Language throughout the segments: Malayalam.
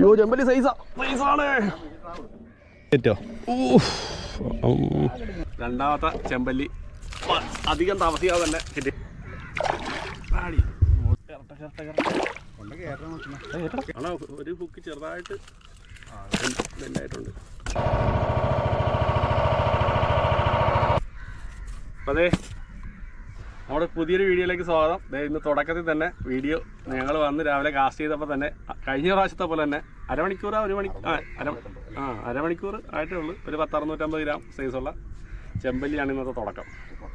യോ ചെമ്പല്ലി സൈസാ സൈസാണ് രണ്ടാമത്തെ ചെമ്പല്ലി. അധികം താമസിക്കാതെ തന്നെ കിട്ടി. ആണോ, ഒരു ഹുക്ക് ചെറുതായിട്ട് ബെൻഡായിട്ടുണ്ട് അതെ നമ്മുടെ പുതിയൊരു വീഡിയോയിലേക്ക് സ്വാഗതം. ദേ ഇന്ന് തുടക്കത്തിൽ തന്നെ വീഡിയോ ഞങ്ങൾ വന്ന് രാവിലെ കാസ്റ്റ് ചെയ്തപ്പോൾ തന്നെ കഴിഞ്ഞ പ്രാവശ്യത്തെ പോലെ തന്നെ അരമണിക്കൂർ ഒരു മണി ആ അര ആ അരമണിക്കൂർ ആയിട്ടേ ഉള്ളൂ. ഒരു പത്തറുന്നൂറ്റമ്പത് ഗ്രാം സൈസുള്ള ചെമ്പല്ലിയാണ് ഇന്നത്തെ തുടക്കം.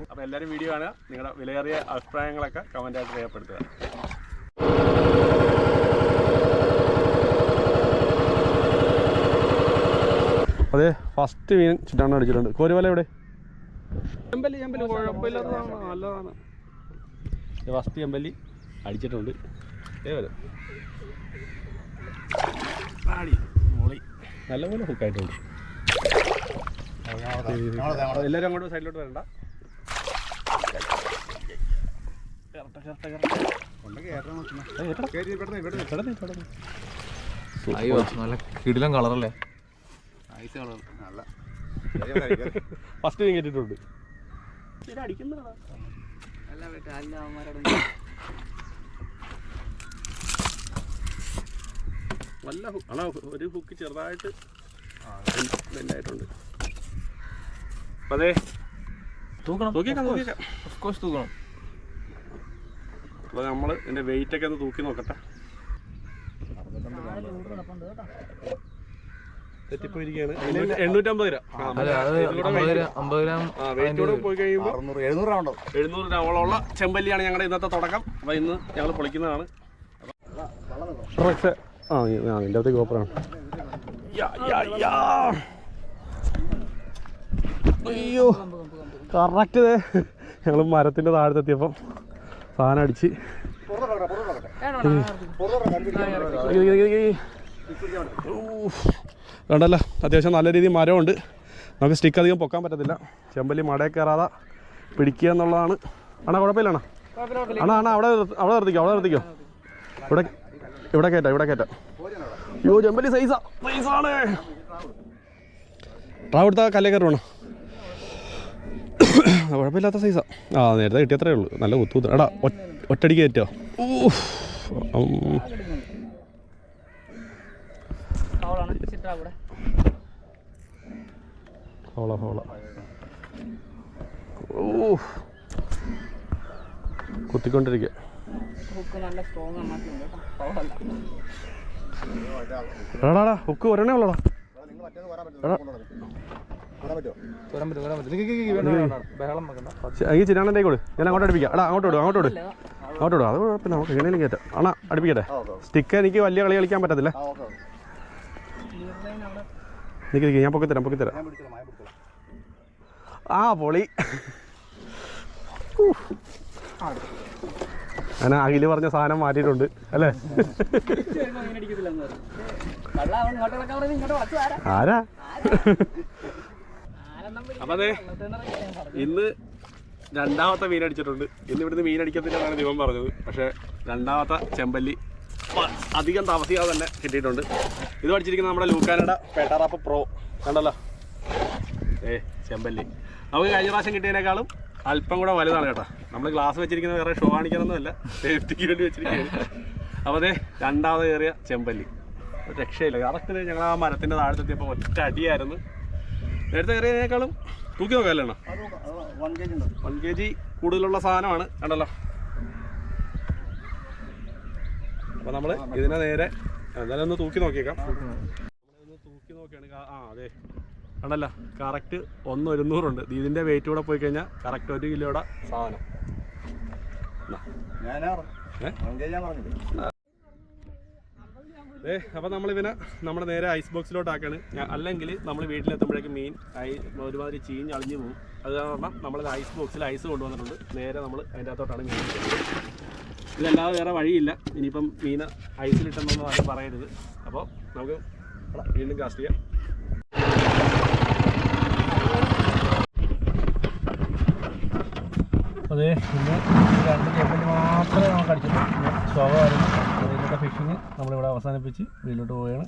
അപ്പോൾ എല്ലാവരും വീഡിയോ കാണുക. നിങ്ങളുടെ വിലയേറിയ അഭിപ്രായങ്ങളൊക്കെ കമന്റായിട്ട് രേഖപ്പെടുത്തുക. അതെ ഫസ്റ്റ് മീൻ ചുറ്റാണ് അടിച്ചിട്ടുണ്ട് കോരുവല എവിടെ? ചെമ്പല്ലി ചെമ്പല്ലി. കുഴപ്പമില്ലാത്തതാണ്. നല്ലതാണ്. ഫസ്റ്റ് ചെമ്പല്ലി അടിച്ചിട്ടുണ്ട്. ദേ വരും. ആടി മോളി. നല്ലപോലെ ഹുക്കായിട്ടുണ്ട്. എല്ലാവരും അങ്ങോട്ട് സൈഡിലോട്ട് വരണ്ട. അയ്യോ നല്ല കിടിലം കളറല്ലേ? ഫസ്റ്റ് കേട്ടിട്ടുണ്ട് അടിക്കുന്നതാ വല്ല ഹു- ആണോ ഒരു ഹുക്ക് ചെറുതായിട്ട് ബെൻഡായിട്ടുണ്ട് അതെ തൂക്കണം. തൂക്കിയേക്കാം തൂക്കിയേക്കാം. Of course തൂക്കണം. അപ്പൊ നമ്മൾ എന്റെ വെയിറ്റ് ഒക്കെ ഒന്ന് തൂക്കി നോക്കട്ടെ. തെറ്റിപ്പോയിരിക്കുകയാണ്. എണ്ണൂറ്റമ്പത് ഗ്രാം. ആ, അല്ല അത് ഇതിലൂടെ അമ്പത് weight- ഗ്രാം അമ്പത് ഗ്രാം ആ വെയിറ്റ് കൂടെ പോയി കഴിയുമ്പോൾ എഴുന്നൂറ് ഗ്രാമോളമുള്ള ചെമ്പല്ലിയാണ് ഞങ്ങളുടെ ഇന്നത്തെ തുടക്കം. അപ്പൊ ഇന്ന് ഞങ്ങൾ പൊളിക്കുന്നതാണ്. ആ നിന്റെ അയ്യോ കറക്റ്റ് ഞങ്ങൾ മരത്തിന്റെ താഴത്തെത്തിയപ്പം സാധനം അടിച്ച്. കണ്ടല്ലോ അത്യാവശ്യം നല്ല രീതിയിൽ മരമുണ്ട്. നമുക്ക് സ്റ്റിക്ക് അധികം പൊക്കാൻ പറ്റത്തില്ല. ചെമ്പല്ലി മടയെ കയറാതെ പിടിക്കുക എന്നുള്ളതാണ്. അണ കുഴപ്പമില്ലണ്ണ അണാ അണ്ണാ അവിടെ അവിടെ നിർത്തിക്കോ അവിടെ നിർത്തിക്കോ. ഇവിടെ ഇവിടെ കയറ്റാം ഇവിടെ കയറ്റാം. യോ ചെമ്പല്ലി സൈസാ സൈസാണ് ട്രാവ് എടുത്താൽ കല്ലേ വേണം കുഴപ്പമില്ലാത്ത സൈസാ ആ. നേരത്തെ കിട്ടിയത്രേ ഉള്ളൂ. നല്ല കുത്തു എടാ ഒറ്റടിക്ക് കയറ്റോ ഊഫ്. ഹോള ഹോള. ഓ കുത്തിക്കൊണ്ടിരിക്കുക എടാടാ ഹുക്ക് ഒരെണ്ണേ ഉള്ളടാ. ഈ ചിരാണന്റെ കൊടു? ഞാൻ അങ്ങോട്ട് അടുപ്പിക്കാം. എടാ അങ്ങോട്ട് വിടും അങ്ങോട്ട് വിടും അങ്ങോട്ട് വിടും അത് കുഴപ്പമില്ല. നമുക്ക് എങ്ങനെയും കയറ്റാം. ആണാ അടുപ്പിക്കട്ടെ? സ്റ്റിക്ക് എനിക്ക് വലിയ കളി കളിക്കാൻ പറ്റത്തില്ല. നിക്ക് നിൽക്കി ഞാൻ പൊക്കിത്തരാം പൊക്കിത്തരാം ആ പൊളി. ഞാൻ അഖിൽ പറഞ്ഞ സാധനം മാറ്റിയിട്ടുണ്ട് അല്ലേ? ആരാ? അപ്പൊ അതെ ഇന്ന് രണ്ടാമത്തെ മീൻ അടിച്ചിട്ടുണ്ട്. ഇന്ന് ഇവിടുന്ന് മീൻ അടിക്കത്തില്ലെന്നാണ് ദൈവം പറഞ്ഞത്. പക്ഷെ രണ്ടാമത്തെ ചെമ്പല്ലി അധികം താമസിക്കാതെ തന്നെ കിട്ടിയിട്ടുണ്ട്. ഇത് പഠിച്ചിരിക്കുന്ന നമ്മുടെ ലൂക്കാനട പെട്ടറാപ്പ് പ്രോ. കണ്ടല്ലോ? ഏ ചെമ്പല്ലി. നമുക്ക് കഴിഞ്ഞ പ്രാവശ്യം കിട്ടിയതിനേക്കാളും അല്പം കൂടെ വലുതാണ് കേട്ടോ. നമ്മൾ ഗ്ലാസ് വെച്ചിരിക്കുന്നത് വേറെ ഷോ കാണിക്കാനൊന്നുമല്ല സേഫ്റ്റിക്ക് വേണ്ടി വെച്ചിരിക്കുകയാണ്. അപ്പോൾ അതെ രണ്ടാമത് കയറിയ ചെമ്പല്ലി. രക്ഷയില്ല. കറക്റ്റ് ഞങ്ങൾ ആ മരത്തിന്റെ താഴത്തെത്തിയപ്പോൾ ഒറ്റ അടിയായിരുന്നു. നേരത്തെ കയറിയതിനേക്കാളും തൂക്കി നോക്കാമല്ലോ? വൺ കെ ജി കൂടുതലുള്ള സാധനമാണ്. കണ്ടല്ലോ? അപ്പൊ നമ്മൾ ഇതിനെ നേരെ എന്തായാലും ഒന്ന് തൂക്കി നോക്കിയേക്കാം. നമ്മളൊന്ന് തൂക്കി നോക്കിയാണ് ആ അതെ. കണ്ടല്ലോ കറക്റ്റ് ഒന്ന് ഒരുന്നൂറുണ്ട്. ഇതിന്റെ വെയിറ്റ് കൂടെ പോയി കഴിഞ്ഞാൽ കറക്റ്റ് ഒരു കിലോയുടെ സാധനം. ഏ? അപ്പോൾ നമ്മളിവിനെ നമ്മുടെ നേരെ ഐസ് ബോക്സിലോട്ട് ആക്കാണ്. അല്ലെങ്കിൽ നമ്മൾ വീട്ടിലെത്തുമ്പോഴേക്കും മീൻ ഐ ഒരുമാതിരി ചീഞ്ഞ് അളിഞ്ഞു പോകും അത് കാരണം നമ്മൾ ഐസ് ബോക്സിൽ ഐസ് കൊണ്ടുവന്നിട്ടുണ്ട്. നേരെ നമ്മൾ അതിന്റെ അകത്തോട്ടാണ് മീൻ. ഇതല്ലാതെ വേറെ വഴിയില്ല. ഇനിയിപ്പം മീന ഐസിലിട്ടെന്നൊന്നും ആരും പറയരുത്. അപ്പോൾ നമുക്ക് വീണ്ടും കാസ്റ്റ് ചെയ്യാം. അതെ ഇന്ന് രണ്ട് ചെമ്പല്ലി മാത്രമേ നമുക്ക് അടിച്ചിട്ടുള്ളൂ. സ്വാഭാവികം. അതിന്റെ ഫിഷിങ് നമ്മളിവിടെ അവസാനിപ്പിച്ച് വീട്ടിലോട്ട് പോവുകയാണ്.